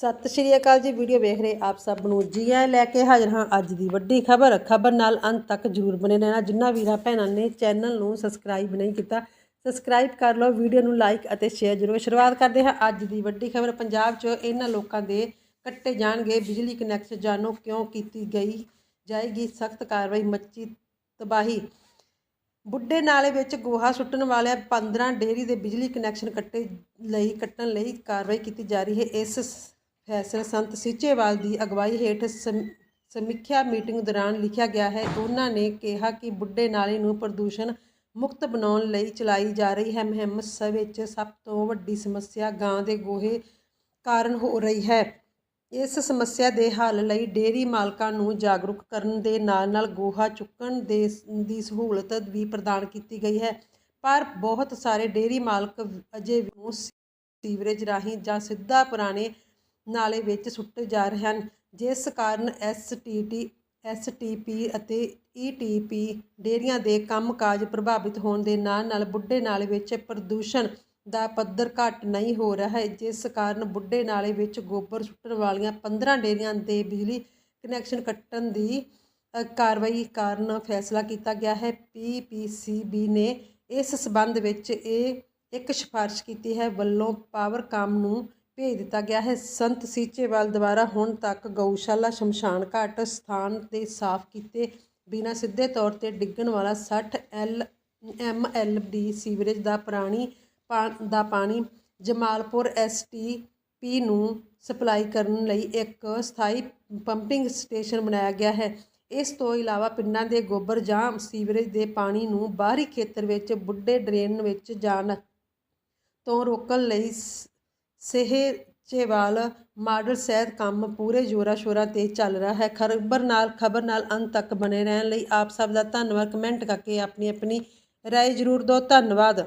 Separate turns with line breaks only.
ਸਤਿ ਸ਼੍ਰੀ ਅਕਾਲ ਜੀ, ਵੀਡੀਓ ਵੇਖ ਰਹੇ ਆਪ ਸਭ ਨੂੰ ਜੀ ਆਇਆਂ ਲੈ ਕੇ ਹਾਜ਼ਰ ਹਾਂ ਅੱਜ ਦੀ ਵੱਡੀ ਖਬਰ। ਖਬਰ ਨਾਲ ਅੰਤ ਤੱਕ ਜਰੂਰ ਬਣੇ ਰਹਿਣਾ। ਜਿਨ੍ਹਾਂ ਵੀਰਾਂ ਭੈਣਾਂ ਨੇ ਚੈਨਲ ਨੂੰ ਸਬਸਕ੍ਰਾਈਬ ਨਹੀਂ ਕੀਤਾ ਸਬਸਕ੍ਰਾਈਬ ਕਰ ਲਓ, ਵੀਡੀਓ ਨੂੰ ਲਾਈਕ ਅਤੇ ਸ਼ੇਅਰ ਜ਼ਰੂਰ ਸ਼ੁਰੂਆਤ ਕਰਦੇ ਹਾਂ ਅੱਜ ਦੀ ਵੱਡੀ ਖਬਰ। ਪੰਜਾਬ 'ਚ ਇਹਨਾਂ ਲੋਕਾਂ ਦੇ ਕੱਟੇ ਜਾਣਗੇ, ਬਿਜਲੀ ਕਨੈਕਸ਼ਨ ਜਾਣੋ ਕਿਉਂ ਕੀਤੀ ਗਈ ਜਾਏਗੀ ਸਖਤ ਕਾਰਵਾਈ, ਮੱਚੀ ਤਬਾਹੀ। ਬੁੱਢੇ ਨਾਲੇ ਵਿੱਚ ਗੋਹਾ ਸੁੱਟਣ ਵਾਲਿਆਂ 15 ਡੇਅਰੀ ਦੇ ਬਿਜਲੀ ਕਨੈਕਸ਼ਨ ਕੱਟੇ ਲਈ, ਕੱਟਣ ਲਈ ਕਾਰਵਾਈ ਕੀਤੀ ਜਾ ਰਹੀ ਹੈ। ਇਸ ਫੈਸਲਾ ਸੰਤ ਸੀਚੇਵਾਲ ਦੀ ਅਗਵਾਈ ਹੇਠ ਸਮੀਖਿਆ ਮੀਟਿੰਗ ਦੌਰਾਨ ਲਿਖਿਆ ਗਿਆ ਹੈ ਉਹਨਾਂ ਨੇ ਕਿਹਾ ਕਿ ਬੁੱਢੇ ਨਾਲੇ ਨੂੰ ਪ੍ਰਦੂਸ਼ਣ ਮੁਕਤ ਬਣਾਉਣ ਲਈ ਚਲਾਈ ਜਾ ਰਹੀ ਹੈ ਮੁਹਿੰਮ ਵਿੱਚ ਸਭ ਤੋਂ ਵੱਡੀ ਸਮੱਸਿਆ ਗਾਂ ਦੇ ਗੋਹੇ ਕਾਰਨ ਹੋ ਰਹੀ ਹੈ। ਇਸ ਸਮੱਸਿਆ ਦੇ ਹੱਲ ਲਈ ਡੇਅਰੀ ਮਾਲਕਾਂ ਨੂੰ ਜਾਗਰੂਕ ਕਰਨ ਦੇ ਨਾਲ-ਨਾਲ ਗੋਹਾ ਚੁੱਕਣ ਦੇ ਦੀ ਸਹੂਲਤ ਵੀ ਪ੍ਰਦਾਨ ਕੀਤੀ ਗਈ ਹੈ। ਪਰ ਬਹੁਤ ਸਾਰੇ ਡੇਅਰੀ ਮਾਲਕ ਅਜੇ ਵੀ ਸੀਵਰੇਜ ਰਾਹੀਂ ਜਾਂ ਸਿੱਧਾ ਪੁਰਾਣੇ ਨਾਲੇ ਵਿੱਚ ਸੁੱਟੇ ਜਾ ਰਹੇ ਹਨ। ਜਿਸ ਕਾਰਨ ਐਸਟੀਟੀ ਐਸਟੀਪੀ ਅਤੇ ਈਟੀਪੀ ਡੇਅਰੀਆਂ ਦੇ ਕੰਮਕਾਜ ਪ੍ਰਭਾਵਿਤ ਹੋਣ ਦੇ ਨਾਲ-ਨਾਲ ਬੁੱਢੇ ਨਾਲੇ ਵਿੱਚ ਪ੍ਰਦੂਸ਼ਣ ਦਾ ਪੱਧਰ ਘੱਟ ਨਹੀਂ ਹੋ ਰਿਹਾ ਹੈ। ਜਿਸ ਕਾਰਨ ਬੁੱਢੇ ਨਾਲੇ ਵਿੱਚ ਗੋਬਰ ਸੁੱਟਣ ਵਾਲੀਆਂ 15 ਡੇਅਰੀਆਂ ਦੇ ਬਿਜਲੀ ਕਨੈਕਸ਼ਨ ਕੱਟਣ ਦੀ ਕਾਰਵਾਈ ਕਾਰਨ ਫੈਸਲਾ ਕੀਤਾ ਗਿਆ ਹੈ। ਪੀਪੀਸੀਬੀ ਨੇ ਇਸ ਸਬੰਧ ਵਿੱਚ ਇਹ ਇੱਕ ਸਿਫਾਰਿਸ਼ ਕੀਤੀ ਹੈ। ਵੱਲੋਂ ਪਾਵਰਕਾਮ ਨੂੰ ਭੇਜ ਦਿੱਤਾ ਗਿਆ ਹੈ। ਸੰਤ ਸੀਚੇਵਾਲ ਦੁਆਰਾ ਹੁਣ ਤੱਕ ਗਊਸ਼ਾਲਾ ਸ਼ਮਸ਼ਾਨ ਘਾਟ ਸਥਾਨ ਤੇ ਸਾਫ਼ ਕੀਤੇ ਬਿਨਾਂ ਸਿੱਧੇ ਤੌਰ ਤੇ ਡਿੱਗਣ ਵਾਲਾ 60 L, M L D sewerage ਦਾ ਪੁਰਾਣੀ ਪਾ- ਦਾ ਪਾਣੀ ਜਮਾਲਪੁਰ ਐਸ ਟੀ ਪੀ ਨੂੰ ਸਪਲਾਈ ਕਰਨ ਲਈ ਇੱਕ ਸਥਾਈ ਪੰਪਿੰਗ ਸਟੇਸ਼ਨ ਬਣਾਇਆ ਗਿਆ ਹੈ। ਇਸ ਤੋਂ ਇਲਾਵਾ ਪਿੰਡਾਂ ਦੇ ਗੋਬਰ ਜਾਂ ਸੀਵਰੇਜ ਦੇ ਪਾਣੀ ਨੂੰ ਬਾਹਰੀ ਖੇਤਰ ਵਿੱਚ ਬੁੱਢੇ ਡਰੇਨ ਵਿੱਚ ਜਾਣ ਤੋਂ ਰੋਕਣ ਲਈ ਸ- ਸਹਿਚੇਵਾਲ ਮਾਡਲ ਸਹਿਤ ਕੰਮ ਪੂਰੇ ਜੋਰਾਂ ਸ਼ੋਰਾਂ ਤੇ ਚੱਲ ਰਿਹਾ ਹੈ। ਖਬਰ ਨਾਲ ਖਬਰ ਨਾਲ ਅੰਤ ਤੱਕ ਬਣੇ ਰਹਿਣ ਲਈ ਆਪ ਸਭ ਦਾ ਧੰਨਵਾਦ। ਕਮੈਂਟ ਕਰਕੇ ਆਪਣੀ ਆਪਣੀ ਰਾਏ ਜ਼ਰੂਰ ਦਿਓ। ਧੰਨਵਾਦ।